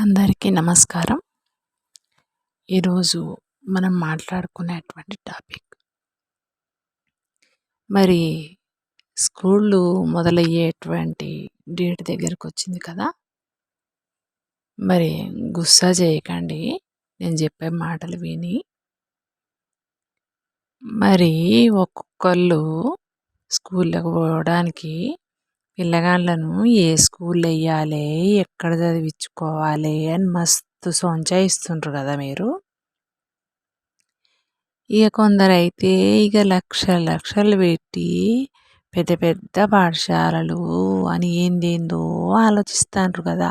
అందరికీ నమస్కారం. ఈరోజు మనం మాట్లాడుకునేటువంటి టాపిక్. మరి స్కూళ్ళు మొదలయ్యేటువంటి డేట్ దగ్గరకు వచ్చింది కదా? మరి గుస్సా చేయకండి. నేను చెప్పే మాటలు విని. మరి ఒక్కొక్కళ్ళు స్కూళ్ళకు పోవడానికి పిల్లగాళ్ళను ఏ స్కూల్లో వెయ్యాలి ఎక్కడ చదివించుకోవాలి అని మస్తు సొంచాయిస్తుండ్రు కదా మీరు. ఇక కొందరైతే ఇక లక్ష లక్షలు పెట్టి పెద్ద పెద్ద పాఠశాలలు అని ఏందేందో ఆలోచిస్తాండ్రు కదా.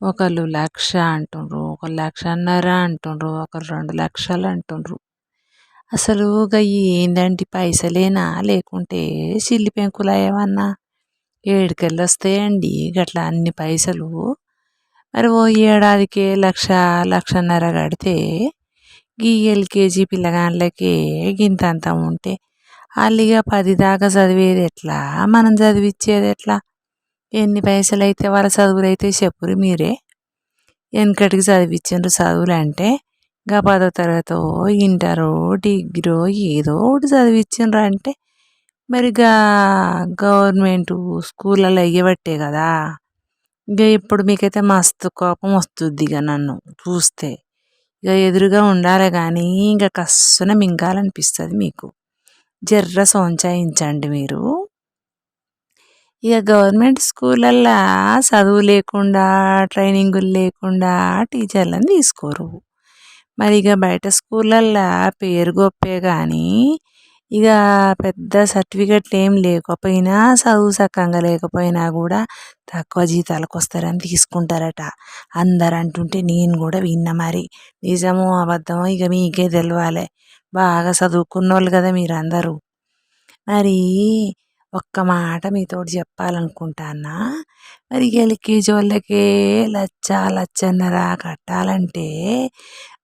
ఒకళ్ళు లక్ష అంటుండ్రు ఒకళ్ళు లక్షన్నర అంటుండ్రు ఒకరు రెండు లక్షలు అంటుండ్రు. అసలు గయ్యి ఏందంటే పైసలేనా లేకుంటే సిల్లి పెంకులు ఏమన్నా? ఏడుకెళ్ళి వస్తాయండి గట్లా అన్ని పైసలు. మరి ఓ ఏడాదికే లక్ష లక్షన్నర కడితే గీ ఎల్కేజీ పిల్లగాళ్ళకి అంతా ఉంటే వాళ్ళిగా పది దాకా చదివేది ఎట్లా? మనం చదివిచ్చేది ఎట్లా? ఎన్ని పైసలు అయితే వాళ్ళ చదువులు అయితే చెప్పురు మీరే? వెనకటికి చదివించారు చదువులు అంటే ఇంకా పదో తరగతో ఇంటరో డిగ్రీ ఏదో ఒకటి చదివించారు అంటే మరిగా గవర్నమెంటు స్కూళ్ళలో ఎయ్యబట్టే కదా. ఇక ఇప్పుడు మీకైతే మస్తు కోపం వస్తుంది ఇక నన్ను చూస్తే. ఇక ఎదురుగా ఉండాలి కానీ ఇంకా కస్సున మింగాలనిపిస్తుంది మీకు. జర్ర సోంచాయించండి మీరు. ఇక గవర్నమెంట్ స్కూళ్ళల్లో చదువు లేకుండా ట్రైనింగులు లేకుండా టీచర్లను తీసుకోరు. మరి ఇక బయట స్కూళ్ళల్లో పేరు గొప్పే కానీ ఇక పెద్ద సర్టిఫికెట్లు ఏం లేకపోయినా చదువు సక్కంగా లేకపోయినా కూడా తక్కువ జీతాలకు వస్తారని తీసుకుంటారట. అందరు అంటుంటే నేను కూడా విన్న మరి. నిజమో అబద్ధమో ఇక మీకే తెలవాలి. బాగా చదువుకున్న వాళ్ళు కదా మీరందరూ. మరి ఒక్క మాట మీతోటి చెప్పాలనుకుంటానా మరి ఎల్కేజీ వాళ్ళకే లచ్చ లచ్చన్నర కట్టాలంటే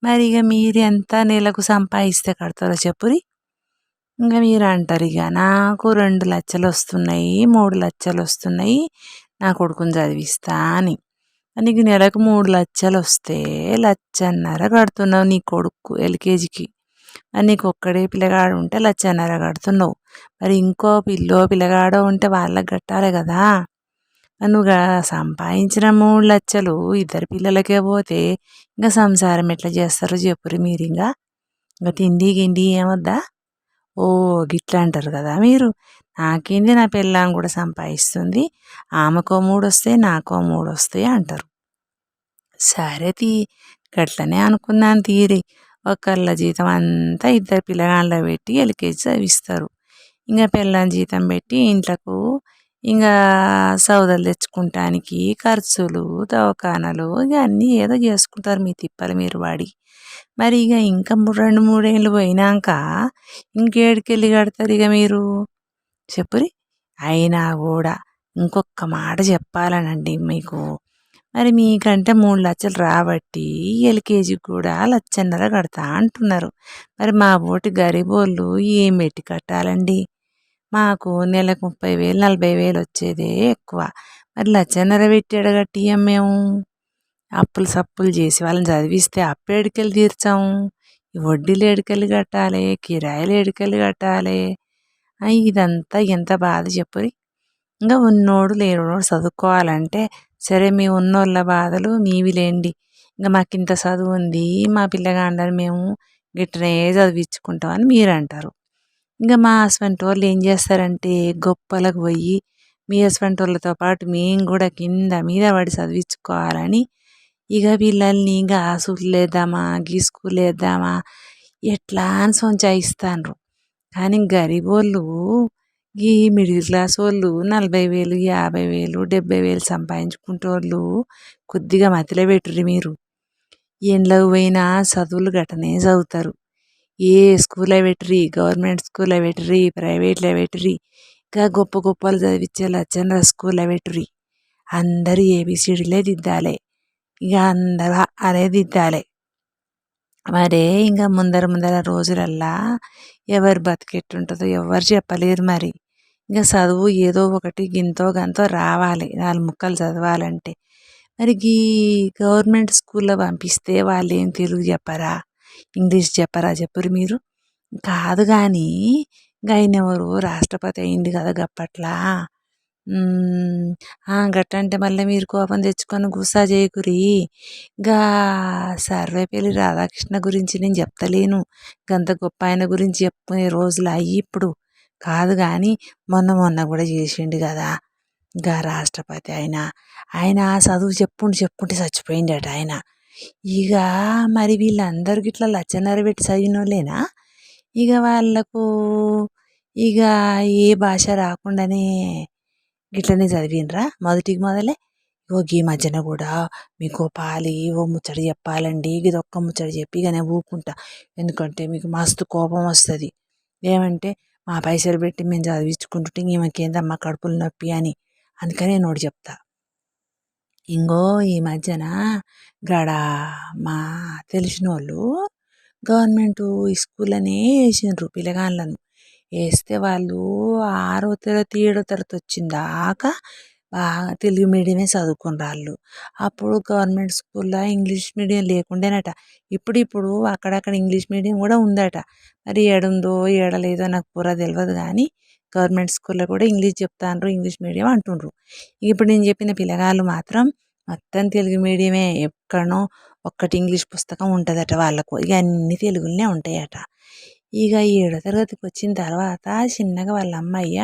మరి ఇక మీరు ఎంత నెలకు సంపాదిస్తే కడతారో చెప్పురి. ఇంకా మీరు అంటారు ఇక నాకు రెండు లక్షలు వస్తున్నాయి మూడు లక్షలు వస్తున్నాయి నా కొడుకుని చదివిస్తా అని. నీకు నెలకు మూడు లక్షలు వస్తే లచ్చన్నర కడుతున్నావు నీ కొడుకు ఎల్కేజీకి. మరి నీకు ఒక్కడే పిల్లగాడు ఉంటే లచ్చన్నర కడుతున్నావు. మరి ఇంకో పిల్లో పిల్లగాడో ఉంటే వాళ్ళకి కట్టాలి కదా. నువ్వు సంపాదించిన మూడు లక్షలు ఇద్దరు పిల్లలకే పోతే ఇంకా సంసారం ఎట్లా చేస్తారో చెప్పురు మీరు ఇంకా ఇంకా తిండి గిండి ఏమొద్దా? ఓ గిట్లా అంటారు కదా మీరు. నాకేంది నా పెళ్ళాం కూడా సంపాదిస్తుంది. ఆమెకో మూడు వస్తాయి నాకో మూడు వస్తాయి అంటారు. సరే తీ గట్లనే అనుకున్నాను తీరి. ఒకళ్ళ జీతం అంతా ఇద్దరు పిల్లగాళ్ళ పెట్టి ఎల్కేజీ చదివిస్తారు. ఇంకా పెళ్ళాం జీతం పెట్టి ఇంట్లకు ఇంకా సౌదలు తెచ్చుకుంటానికి ఖర్చులు దవాఖానలు ఇక అన్నీ ఏదో చేసుకుంటారు మీ తిప్పలు మీరు వాడి మరి ఇక ఇంకా రెండు మూడేళ్ళు పోయినాక ఇంకేడికెళ్ళి కడతారు ఇక మీరు? చెప్పురి అయినా కూడా ఇంకొక మాట చెప్పాలనండి మీకు. మరి మీకంటే మూడు లక్షలు రాబట్టి ఎల్కేజీకి కూడా లచ్చన్నర కడతా అంటున్నారు. మరి మా బోటి గరీబోళ్ళు ఏం పెట్టి కట్టాలండి? మాకు నెలకు ముప్పై వేలు నలభై వేలు వచ్చేదే ఎక్కువ. మరి లచ్చన్నర పెట్టాడు కట్టియం మేము అప్పులు సప్పులు చేసి వాళ్ళని చదివిస్తే అప్పు ఏడుకెళ్ళి తీర్చాము ఈ వడ్డీలు ఏడుకెళ్ళి కట్టాలి కిరాయిలు ఏడుకెళ్ళి కట్టాలి. ఇదంతా ఎంత బాధ చెప్పురి. ఇంకా ఉన్నోడు లేనోడు చదువుకోవాలంటే సరే మీ ఉన్నోళ్ళ బాధలు మీవి లేండి. ఇంకా మాకు ఇంత చదువు ఉంది మా పిల్లగాండని మేము గిట్టనే చదివించుకుంటామని మీరు అంటారు ఇంకా మా హస్బెండ్ వాళ్ళు ఏం చేస్తారంటే గొప్పలకు పోయి మీ హస్బెండ్ వాళ్ళతో పాటు మేము కూడా కింద మీద పడి చదివించుకోవాలని ఇక పిల్లల్ని ఇంకా ఆ గీసుకులేద్దామా వేద్దామా గీ స్కూల్ వేద్దామా ఎట్లా అని సొంచాయిస్తాండ్రు. కానీ గరీబోళ్ళు ఈ మిడిల్ క్లాస్ వాళ్ళు నలభై వేలు యాభై వేలు డెబ్బై వేలు సంపాదించుకుంటోళ్ళు కొద్దిగా మతిలో పెట్టుర్రి మీరు. ఎండ్లకు పోయినా చదువులు గట్టనే చదువుతారు. ఏ స్కూల్లో పెట్టుర్రి గవర్నమెంట్ స్కూల్లో పెట్టుర్రి ప్రైవేట్లో పెట్టుర్రి ఇంకా గొప్ప గొప్పలు చదివించే లచ్చన్న స్కూల్లో పెట్టుర్రి. అందరూ ఏబిసిడీలే దిద్దాలి. ఇక అందరూ అదే దిద్దాలి. మరే ఇంకా ముందర ముందర రోజులల్లా ఎవరు బతికెట్టుంటుందో ఎవరు చెప్పలేరు మరి. ఇంకా చదువు ఏదో ఒకటి గింతో గంతో రావాలి నాలుగు ముక్కలు చదవాలంటే. మరి గీ గవర్నమెంట్ స్కూల్లో పంపిస్తే వాళ్ళు ఏం తెలుగు చెప్పరా? ఇంగ్లీష్ చెప్పరా చెప్పరు మీరు? కాదు కానీ గైనెవరు రాష్ట్రపతి అయింది కదా గప్పట్లా. గట్టంటే మళ్ళీ మీరు కోపం తెచ్చుకొని గుస్సా చేయకురి. గా సర్వేపల్లి రాధాకృష్ణ గురించి నేను చెప్తలేను. గంత గొప్ప ఆయన గురించి చెప్పుకునే రోజులు అయ్యి ఇప్పుడు. కాదు కానీ మొన్న మొన్న కూడా చేసిండు కదా. గా రాష్ట్రపతి ఆయన ఆయన చదువు చెప్పుండి చెప్పుంటే చచ్చిపోయిండట ఆయన. ఇక మరి వీళ్ళందరూ ఇట్లా లచ్చన్నర పెట్టి చదివినోళ్ళేనా? ఇక వాళ్ళకు ఇక ఏ భాష రాకుండానే గిట్లనే చదివినరా మొదటికి మొదలే? ఓ గీ మధ్యన కూడా మీకు పాలి ఓ ముచ్చట చెప్పాలండి ఇది ఒక్క ముచ్చట చెప్పి ఇక నేను ఊరుకుంటా. ఎందుకంటే మీకు మస్తు కోపం వస్తుంది. ఏమంటే మా పైసలు పెట్టి మేము చదివించుకుంటుంటే ఈమెకేందమ్మా కడుపులు నొప్పి అని. అందుకని నేను ఒకటి చెప్తా. ఇంగో ఈ మధ్యన గడ మా తెలిసిన వాళ్ళు గవర్నమెంట్ స్కూల్లోనే వేసిండ్రు పిల్లగాళ్ళను. వేస్తే వాళ్ళు ఆరో తరగతి ఏడో తరగతి వచ్చిందాకా బాగా తెలుగు మీడియమే చదువుకుని వాళ్ళు అప్పుడు గవర్నమెంట్ స్కూల్లో ఇంగ్లీష్ మీడియం లేకుండానట. ఇప్పుడు ఇప్పుడు అక్కడక్కడ ఇంగ్లీష్ మీడియం కూడా ఉందట. మరి ఏడుందో ఏడలేదో నాకు పూర తెలియదు కానీ గవర్నమెంట్ స్కూల్లో కూడా ఇంగ్లీష్ చెప్తాను ఇంగ్లీష్ మీడియం అంటుండ్రు. ఇప్పుడు నేను చెప్పిన పిల్లగాళ్ళు మాత్రం మొత్తం తెలుగు మీడియమే ఎక్కడనో ఒక్కటి ఇంగ్లీష్ పుస్తకం ఉంటుందట వాళ్ళకు. ఇక అన్ని తెలుగులోనే ఉంటాయట. ఇక ఏడో తరగతికి వచ్చిన తర్వాత చిన్నగా వాళ్ళ అమ్మయ్య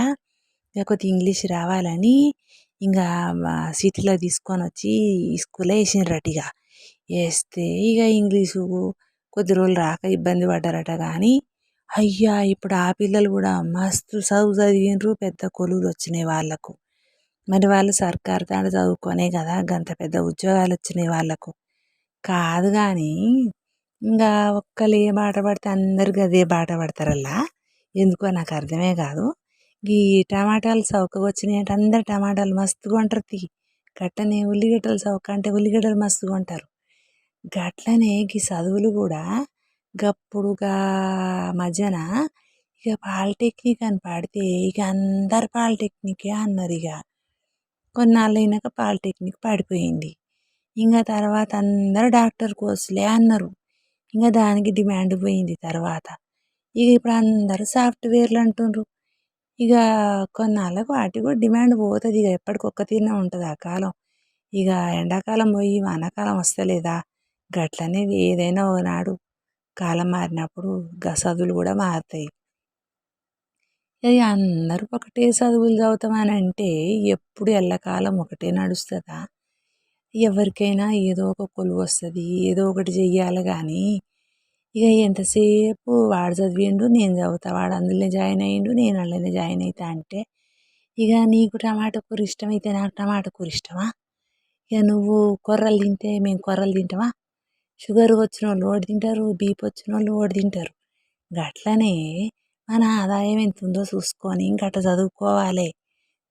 ఇక కొద్దిగా ఇంగ్లీష్ రావాలని ఇంకా సిటీలో తీసుకొని వచ్చి స్కూల్లో వేసిండ్రట ఇక వేస్తే ఇక ఇంగ్లీషు కొద్ది రోజులు రాక ఇబ్బంది పడ్డారట కానీ అయ్యా! ఇప్పుడు ఆ పిల్లలు కూడా మస్తు చదువు చదివిండ్రు పెద్ద కొలువులు వచ్చినాయి వాళ్ళకు. మరి వాళ్ళు సర్కారు తాడు చదువుకొనే కదా గంత పెద్ద ఉద్యోగాలు వచ్చినాయి వాళ్ళకు. కాదు కానీ ఇంకా ఒక్కళ్ళు ఏ బాట పడితే అందరికీ అదే బాట పడతారల్లా? ఎందుకో నాకు అర్థమే కాదు. ఈ టమాటాలు చౌకగా వచ్చినాయి అంటే అందరు టమాటాలు మస్తుగా కొంటారు తీ. గట్టనే ఉల్లిగడ్డలు చౌక అంటే ఉల్లిగడ్డలు మస్తుగా కొంటారు. గట్లనే ఈ చదువులు కూడా గప్పుడుగా మధ్యన ఇక పాలిటెక్నిక్ అని పాడితే ఇక అందరు పాలిటెక్నికే అన్నారు ఇక కొన్నాళ్ళు అయినాక పాలిటెక్నిక్ పడిపోయింది. ఇంకా తర్వాత అందరు డాక్టర్ కోర్సులే అన్నారు. ఇంకా దానికి డిమాండ్ పోయింది తర్వాత. ఇక ఇప్పుడు అందరూ సాఫ్ట్వేర్లు అంటుండ్రు. ఇక కొన్నాళ్ళకు వాటికి కూడా డిమాండ్ పోతుంది. ఇక ఎప్పటికొక్క తీరునే ఉంటుంది ఆ కాలం. ఇక ఎండాకాలం పోయి వానాకాలం వస్తలేదా? గట్లనేది ఏదైనా ఒకనాడు కాలం మారినప్పుడు గా చదువులు కూడా మారుతాయి. ఇక అందరూ ఒకటే చదువులు చదువుతామని అంటే ఎప్పుడు ఎల్లకాలం ఒకటే నడుస్తుందా? ఎవరికైనా ఏదో ఒక కొలువు వస్తుంది ఏదో ఒకటి చెయ్యాలి కానీ ఇక ఎంతసేపు వాడు చదివిండు నేను చదువుతా వాడు అందులోనే జాయిన్ అయ్యిండు నేను అందులోనే జాయిన్ అవుతా అంటే ఇక నీకు టమాటా కూర ఇష్టమైతే నాకు టమాటా కూర ఇష్టమా? ఇక నువ్వు కొర్రలు తింటే మేము కొర్రలు తింటామా? షుగర్ వచ్చిన వాళ్ళు ఒకటి తింటారు బీపీ వచ్చిన వాళ్ళు ఒకటి తింటారు. గట్లనే మన ఆదాయం ఎంత ఉందో చూసుకొని గట్ట చదువుకోవాలి.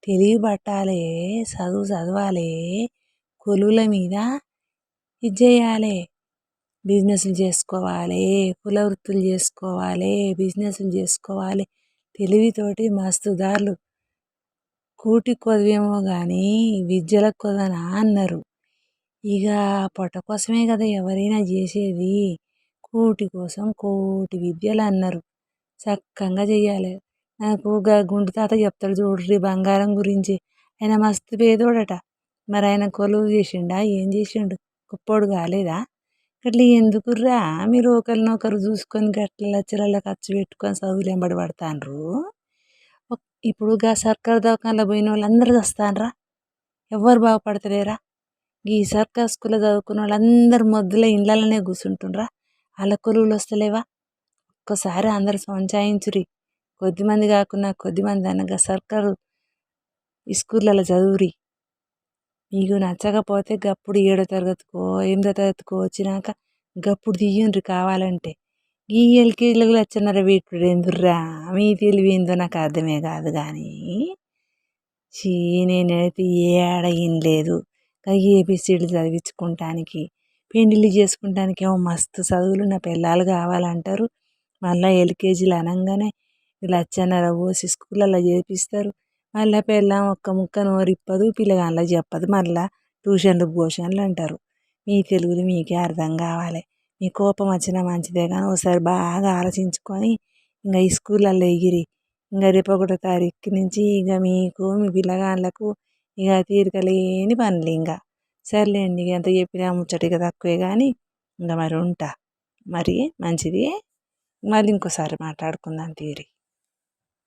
తెలివి పట్టాలి చదువు చదవాలి కొలువుల మీద ఇది చేయాలి. బిజినెస్లు చేసుకోవాలి కుల వృత్తులు చేసుకోవాలి బిజినెస్లు చేసుకోవాలి. తెలివితోటి మస్తు దారులు కొదవేమో కానీ విద్యలకు కొదనా అన్నారు. ఇక పొట్ట కోసమే కదా ఎవరైనా చేసేది. కూటి కోసం కోటి విద్యలు అన్నారు. చక్కగా చెయ్యాలి. నాకు గుండు తాత చెప్తాడు చూడ్రి బంగారం గురించి. ఆయన మస్తు పేదోడట. మరి ఆయన కొలువు చేసిండా? ఏం చేసిండు? గొప్పోడు కాలేదా? అట్లా ఎందుకుర్రా? మీరు ఒకరినొకరు చూసుకొని గట్ల లచ్చలలో ఖర్చు పెట్టుకొని చదువులు వెంబడి పడతాండ్రు ఇప్పుడు గా సర్కారు దవాఖానలో పోయిన వాళ్ళు వస్తాన్రా ఎవరు ఎవ్వరు బాగుపడతలేరా? ఈ సర్కార్ స్కూల్లో చదువుకున్న వాళ్ళందరూ అందరు మొద్దుల ఇండ్లలోనే కూర్చుంటుండ్రా వాళ్ళ కొలువులు వస్తలేవా? ఒక్కసారి అందరు సంచాయించురి. కొద్దిమంది కాకుండా కొద్దిమంది అనగా సర్కారు స్కూళ్ళలో చదువురి. మీకు నచ్చకపోతే గప్పుడు ఏడో తరగతికో ఎనిమిదో తరగతికో వచ్చినాక గప్పుడు తీయండి కావాలంటే. ఈ ఎల్కేజీలకు లచ్చన్నర పెట్టుడు ఎందుర్రా మీ తెలివి ఏందో నాకు అర్థమే కాదు కానీ చీ నేనైతే ఏడ లేదు ఏబిసిడీలు చదివించుకుంటానికి పెళ్ళిళ్ళు చేసుకుంటానికి ఏమో మస్తు చదువులు నా పిల్లలు కావాలంటారు. మళ్ళీ ఎల్కేజీలు అనగానే లచ్చన్నర పోసి స్కూళ్ళల్లో చేపిస్తారు. మళ్ళీ పిల్లం ఒక్క ముక్క నోరిప్పదు పిల్లగాళ్ళ చెప్పదు మళ్ళీ ట్యూషన్లు పోషన్లు అంటారు. మీ తెలుగులు మీకే అర్థం కావాలి. మీ కోపం వచ్చినా మంచిదే కానీ ఒకసారి బాగా ఆలోచించుకొని ఇంకా ఈ స్కూళ్ళల్లో ఎగిరి ఇంకా రేపు ఒకటో తారీఖు నుంచి ఇక మీకు మీ పిల్లగాళ్ళకు ఇక తీరిక లేని పనులు ఇంకా సర్లేండి ఎంత చెప్పినా ముచ్చట తక్కువే కానీ ఇంకా మరి ఉంటా. మరి మంచిది. మళ్ళీ ఇంకోసారి మాట్లాడుకుందాం తీరి.